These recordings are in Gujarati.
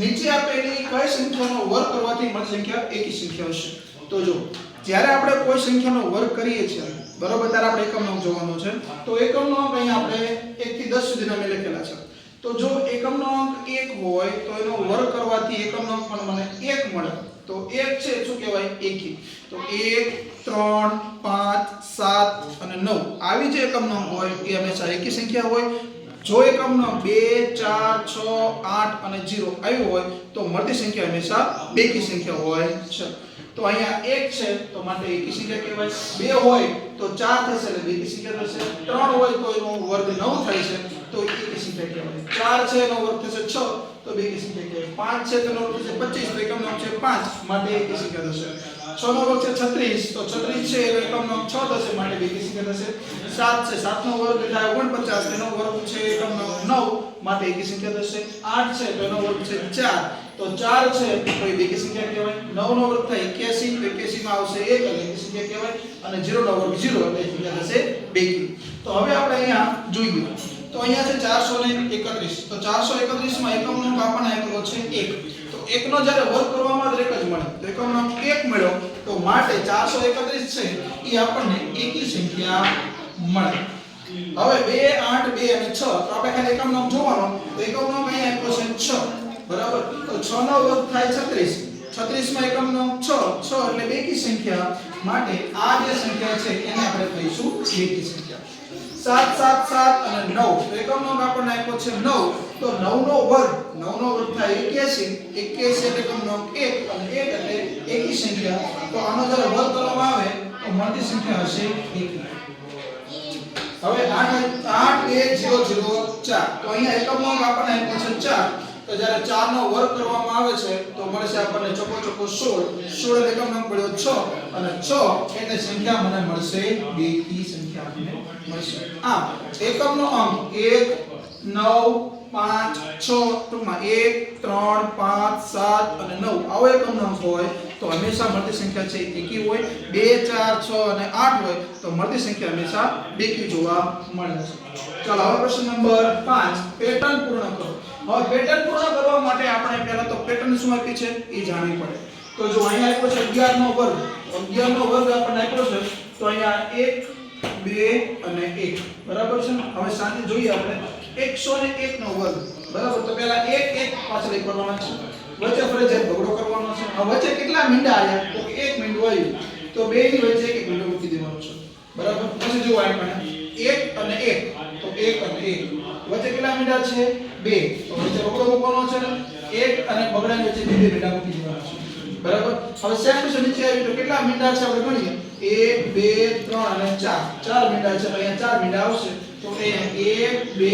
નીચે આપેલી કઈ સંખ્યાનો વર્ગ કરવાથી મળતી સંખ્યા એકી સંખ્યા હશે. તો જો, જ્યારે આપણે કોઈ સંખ્યાનો વર્ગ કરીએ છીએ, બરોબર, ત્યારે આપણે એકમનો જોવાનો છે. તો એકમનો અંક અહીંયા આપણે 1 થી 10 સુધીના મેં લખેલા છે. તો જો એકમનો અંક 1 હોય, તો એનો વર્ગ કરવાથી એકમનો અંક પણ મને 1 મળે. તો 1 છે, શું કહેવાય? એકી. તો 1 3 5 7 અને 9 આવી જે એકમનો અંક હોય, એ હંમેશા એકી સંખ્યા હોય. જો એકમનો 2 4 6 8 અને 0 આવ્યો હોય, તો મળતી સંખ્યા હંમેશા બેકી સંખ્યા હોય છે. તો અહીંયા 1 છે, તો માટે એકી સંખ્યા કહેવાય. 2 હોય, તો 4 થશે એટલે બેકી સંખ્યા થશે. 3 હોય, તો એનો વર્ગ 9 થાય છે, તો એકી સંખ્યા કહેવાય. 4 છે, એનો વર્ગ થશે 6 તો બેકી સંખ્યા કહેવાય. 5 છે તેનો વર્ગ થશે 25 તો એકમનો છે 5 માટે એકી સંખ્યા થશે. 6 નો વર્ગ છે 36 તો 36 છે એટલે એકમનો અંક 6 થશે માટે બેકી સંખ્યા થશે સાત છે સાત નો વર્ગ એટલે ઓગણપચાસ એનો વર્ગ છે એકમનો અંક 9 માટે એકી સંખ્યા થશે આઠ છે, તો એનો વર્ગ છે ચાર. તો ચાર છે, તો એ બેકી સંખ્યા કહેવાય? નવ નો વર્ગ થાય 81 તો 81 માં આવશે એક અને એકી સંખ્યા કહેવાય? અને ઝીરો નો વર્ગ ઝીરો, એટલે સંખ્યા થશે બેકી તો હવે આપણે અહીંયા જોઈએ તો અહીંયા છે 431 તો 431 માં એકમ નો આપણને આપ્યો છે એક. તો 1 નો જ્યારે વર્ગ કરવામાં જ એક જ મળે. તો એકમ નો એક મળ્યો. તો માટે 431 છે એ આપણને એકી સંખ્યા મળે. હવે 2 8 2 અને 6 તો આપણે ખાલી એકમ નામ જોવાનો. તો એકમ નામ અહીંયા આપ્યો છે 6 બરાબર? તો 6 નો વર્ગ થાય 36 36 માં એકમ નામ 6 6 એટલે બેકી સંખ્યા. માટે આ જે સંખ્યા છે, એને આપણે કહીશું બેકી સંખ્યા. સાત સાત સાત અને નવ. તો એકમનો આપણને નવ. તો નવનો વર્ગ નવ નો વર્ગ થાય એક્યાસી. એક્યાસી એટલે એકમનો એક અને એક એટલે એકી સંખ્યા. તો આનો વર્ગ કરવામાં આવે, તો મળતી સંખ્યા હશે એક. હવે આઠ આઠ બે જીરો જીરો, ચાર. તો અહીંયા એકમનો અંક આપણને આપ્યો છે ચાર. તો જ્યારે ચાર નો વર્ગ કરવામાં આવે છે, તો મળશે આપણને ચોકો ચોકો સોળ. સોળ એટલે એકમનો પડ્યો મળ્યો છ અને છ એટલે સંખ્યા મને મળશે 2 થી સંખ્યા મને મળશે. આમ, એકમનો અંક એક, નવ, પાંચ, છ, ટૂંકમાં એક, ત્રણ, પાંચ, સાત અને નવ. આવો એકમનો અંક હોય, તો હંમેશા મળતી સંખ્યા છે એકી હોય, બે, ચાર, છ અને આઠ હોય, તો મળતી સંખ્યા હંમેશા બેકી જોવા મળે છે. ચાલો, હવે પ્રશ્ન નંબર 5 પેટર્ન પૂર્ણ કરો. હવે પેટર્ન પૂર્ણ કરવા માટે આપણે પહેલા તો પેટર્ન શું આપી છે એ જાણવી પડે. તો જો અહીંયા આપ્યો છે 11 નો વર્ગ 11 નો વર્ગ આપણને આપ્યો છે, તો અહીંયા 1 2 અને 1 બરાબર છે હવે સાથે જોઈએ આપણે. 101 નો વર્ગ. બરાબર? તો પહેલા 1 1 પાછળ એક કરવાનો છે. વચ્ચે ફરજિયાત બગડો કરવાનો છે. હવે વચ્ચે કેટલા મીંડા આવ્યા? તો એક મીંડું આવ્યું. તો બે ની વચ્ચે એક મીંડો મૂકી દેવાનો છે. બરાબર? પછી જો આ પણ એક અને એક. તો એક અને એક. વચ્ચે કેટલા મીટર છે? બે. તો વચ્ચે રોકડો મૂકવાનો છે એક અને બગડાની વચ્ચે બે બે મીંડા મૂકી દેવાના છે. બરાબર? હવે સેમ સેમ નીચે આવી તો કેટલા મીટર છે આપણે ગણીએ? 1 2 3 અને 4 ચાર મીંડા છે અહીંયા ચાર મીંડા આવશે. તો એ 1 2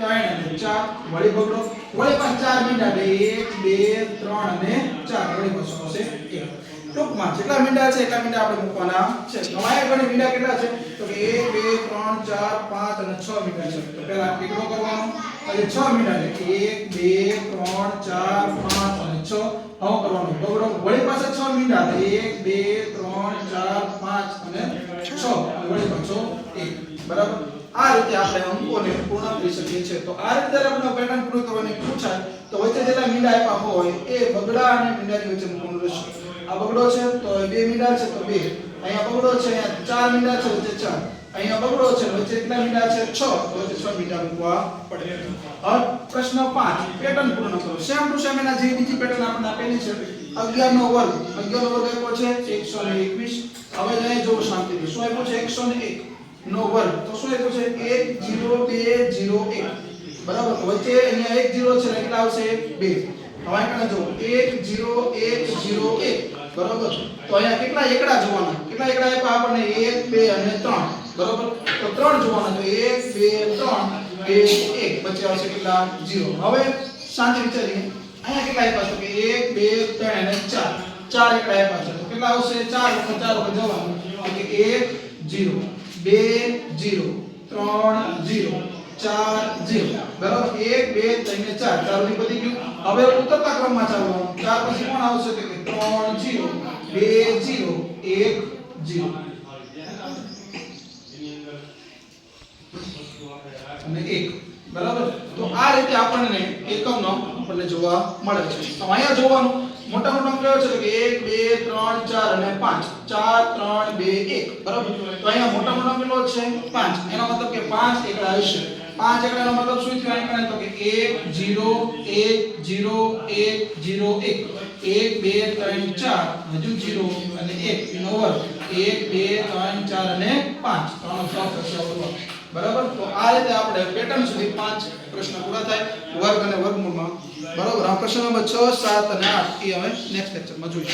3 અને 4 વળી બગડો. વળી પણ ચાર મીંડા એટલે 1 2 3 અને 4 વળી પાછો આવશે 1 ટૂંકમાં જેટલા મીંડા છે એટલા મીંડા આપણે મૂકવાના છે. નવાયા ગણે મીંડા કેટલા છે? તો કે 1 2 3 4 5 અને 6 મીંડા છે. તો પહેલા કેટલો કરવાનો. એટલે 6 મીંડા એટલે 1 2 3 4 5 અને 6 હવે કરવાનો. બગડો વળી પાસે 6 મીંડા. એટલે 1 2 3 4 5 અને 6 અને વળી પાછો 1 બરાબર? આ રીતે આપણે અંકોને પૂર્ણ કરી શકીએ છીએ. તો આ રીતે આપણે પેટર્ન પૂર્ણ કરવાની પૂછાય તો વચ્ચે જેટલા મીંડા આપ્યા હોય, એ બગડા અને મીંડાની વચ્ચે મૂકવાનું રહેશે. આ બગડો છે તો બે મીંડા છે તો બે. અહીંયા બગડો છે, અહીંયા ચાર મીંડા છે, વચ્ચે ચાર. અહીંયા બગડો છે, વચ્ચે કેટલા મીંડા છે 6 તો વચ્ચે 6 મીંડા મૂકવા પડે. હવે પ્રશ્ન 5 પેટર્ન પૂર્ણ કરો. સેમ ટુ સેમ એના જે બીજી પેટર્ન આપણને આપેલી છે 11 નો વર્ગ. 11 નો વર્ગ આપ્યો છે 121 હવે અહીં જો શાંતિથી શું આપ્યો છે? 101 નો વર્ગ. તો શું આપ્યો છે? 1 0 2 0 1 બરાબર? વચ્ચે અહીંયા 1 0 છે, એટલે આવશે 2 હવે આપણે જો 1 0 1 0 1 બરાબર તો અહીંયા કેટલા એકડા જોવાના? કેટલા એકડા આપ્યા આપણને? 1 2 અને 3 બરાબર? તો ત્રણ જોવાના તો 1 2 3 બે 1 પછી આવશે કેટલા? 0 હવે શાંતિ વિચારીએ. અહીંયા કેટલા આપ્યા તો કે 1 2 3 અને 4 ચાર એકડા આપ્યા છે. તો કેટલા આવશે? 4 ઉપર 4 ઉપર જવાનું. તો કે 1 0 2 0 3 0 ચાર જીરો બરાબર? એક, બે, ત્રણ ને ચાર. ચારની બધી ગયું. હવે ઉતરતા ક્રમમાં ચાલવાનું ચાર પછી કોણ આવશે? કે ત્રણ જીરો. બે જીરો. એક જીરો. અને એક. બરાબર? તો આ રીતે આપણને એકમનો આપણને જોવા મળે છે. તો અહીંયા જોવાનું મોટા મોટા કયો છે. કે 1 2 3 4 અને 5 4 3 2 1 બરાબર? તો અહીંયા મોટા મોટા કેટલો છે 5 એનો મતલબ કે 5 એકડા હશે. 5 એકડાનો મતલબ શું થયો? અહીંયા તો કે 1 0 1 0 1 0 1 1 2 3 4 હજુ 0 અને 1 એનો વર્ગ. 1 2 3 4 અને 5 ત્રણનો થશે આપણો બરાબર? તો આ રીતે આપણે પેટર્ન સુધી પાંચ પ્રશ્ન પૂરા થાય. વર્ગ અને વર્ગમૂળમાં. બરાબર? આ પ્રશ્ન નંબર 6 7 અને 8 એ હવે નેક્સ્ટ લેક્ચરમાં જોઈશું.